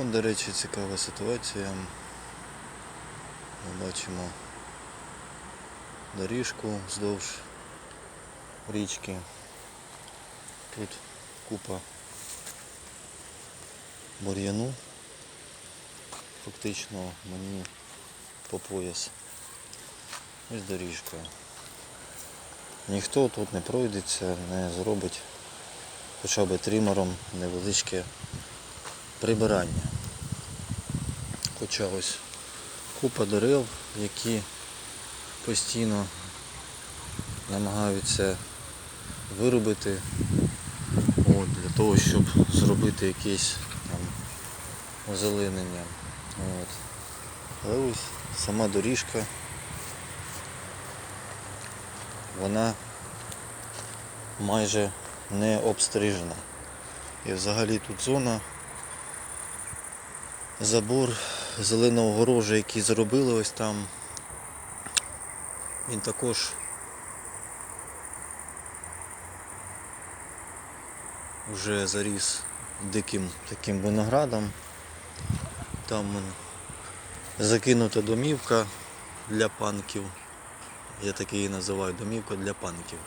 От, до речі, цікава ситуація. Ми бачимо доріжку вздовж річки. Тут купа бур'яну. Фактично мені по пояс. Ось доріжка. Ніхто тут не пройдеться, не зробить хоча б тримером невеличке прибирання. Хоча ось купа дерев, які постійно намагаються виробити от, для того, щоб зробити якесь там озеленення. От. Але ось сама доріжка, вона майже не обстрижена. І взагалі тут зона забор зеленого огорожа, який зробили ось там. Він також вже заріс диким таким виноградом. Там закинута домівка для панків. Я так її називаю домівка для панків.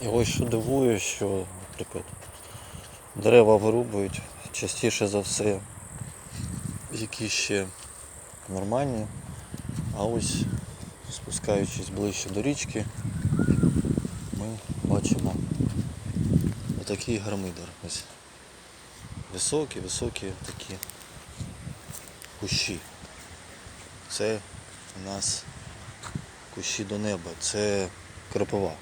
І ось що дивує, що, наприклад, дерева вирубують частіше за все, які ще нормальні, а ось спускаючись ближче до річки, ми бачимо отакий гармидер. Ось високі, високі такі кущі. Це у нас кущі до неба, це кропова.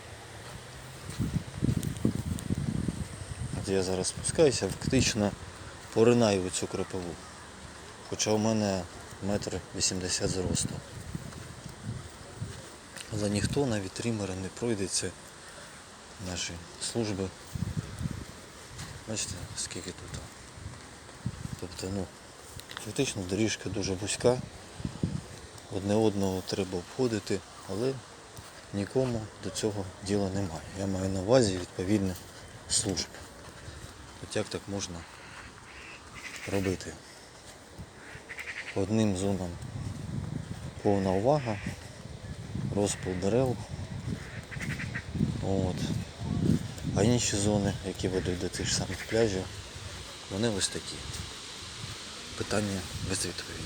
От я зараз спускаюся, фактично поринаю в цю кропову. Хоча у мене метр вісімдесят зросту. Але ніхто навіть тримера не пройдеться наші служби. Бачите, скільки тут. Тобто, ну, фактично доріжка дуже вузька, одне одного треба обходити, але нікому до цього діла немає. Я маю на увазі відповідні служби. От як так можна робити? Одним зонам повна увага, розпил дерев. От. А інші зони, які ведуть до тих самих пляжів, вони ось такі. Питання без відповіді.